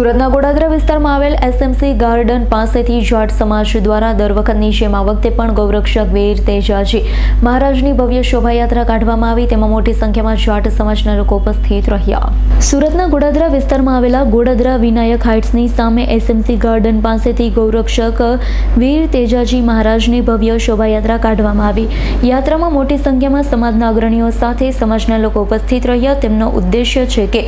સુરતના ગોડાદરા વિસ્તારમાં આવેલ એસએમસી ગાર્ડન પાસેથી જાટ સમાજ દ્વારા દર વખતની જેમ આ વખતે પણ ગૌરક્ષક વીર તેજાજી મહારાજની ભવ્ય શોભાયાત્રા કાઢવામાં આવી. તેમાં મોટી સંખ્યામાં જાટ સમાજના લોકો ઉપસ્થિત રહ્યા. સુરતના ગોડાદરા વિસ્તારમાં આવેલા ગોડાદરા વિનાયક હાઇટ્સની સામે એસએમસી ગાર્ડન પાસેથી ગૌરક્ષક વીર તેજાજી મહારાજની ભવ્ય શોભાયાત્રા કાઢવામાં આવી. યાત્રામાં મોટી સંખ્યામાં સમાજના અગ્રણીઓ સાથે સમાજના લોકો ઉપસ્થિત રહ્યા. તેમનો ઉદ્દેશ્ય છે કે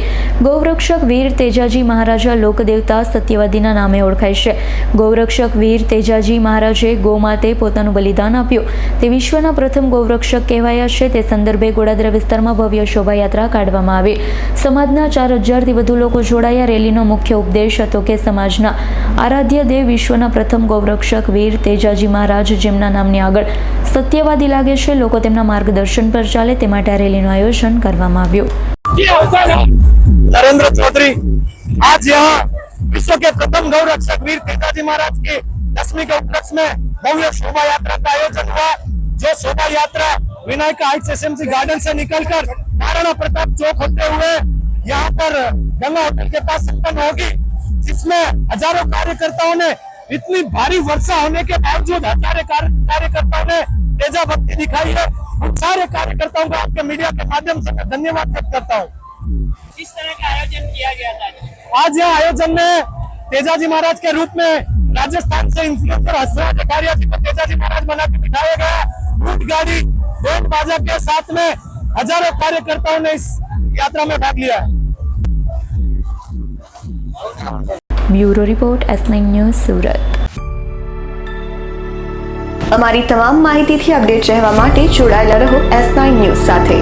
ગૌરક્ષક વીર તેજાજી મહારાજા લોકદેવતા સત્યવાદીના નામે ઓળખાય છે. ગૌરક્ષક વીર તેજાજી મહારાજે ગૌમાતે પોતાનું બલિદાન આપ્યું. તે વિશ્વના પ્રથમ ગૌરક્ષક કહેવાયા છે. તે સંદર્ભે ગોડાદરા વિસ્તારમાં ભવ્ય શોભાયાત્રા કાઢવામાં આવી. સમાજના ચાર હજારથી વધુ લોકો જોડાયા. રેલીનો મુખ્ય ઉપદેશ હતો કે સમાજના આરાધ્ય દેવ વિશ્વના પ્રથમ ગૌરક્ષક વીર તેજાજી મહારાજ જેમના નામની આગળ સત્યવાદી લાગે છે. લોકો તેમના માર્ગદર્શન પર ચાલે. તે માટે આ રેલીનું આયોજન કરવામાં આવ્યું. નરેન્દ્ર ચૌધરી आज यहाँ विश्व के प्रथम गौ रक्षक वीर पिताजी महाराज की दसवीं के उपलक्ष्य में भव्य शोभा यात्रा का आयोजन हुआ, जो शोभा यात्रा विनायक हाइट्स एसएमसी गार्डन से निकलकर महाराणा प्रताप चौक होते हुए यहाँ पर गंगा होटल के पास संपन्न होगी, जिसमें हज़ारों कार्यकर्ताओं ने इतनी भारी वर्षा होने के बावजूद हज़ारों कार्यकर्ताओं ने तेजा भक्ति दिखाई है। उन सारे कार्यकर्ताओं को आपके मीडिया के माध्यम से मैं धन्यवाद व्यक्त करता हूँ। किस तरह का आयोजन किया गया था? आज यह आयोजन में तेजाजी महाराज के रूप में राजस्थान से इन्फ्लुएंसर हंसराज अकारिया जी को तेजाजी महाराज बना के बिठाया गया ऊंट गाड़ी बैंड बाजा के साथ में हजारों कार्यकर्ताओं ने इस यात्रा में भाग लिया है bureau report S nine news Surat અમારી તમામ માહિતીથી અપડેટ રહેવા માટે જોડાયેલા રહો એસ નાઇન ન્યૂઝ સાથે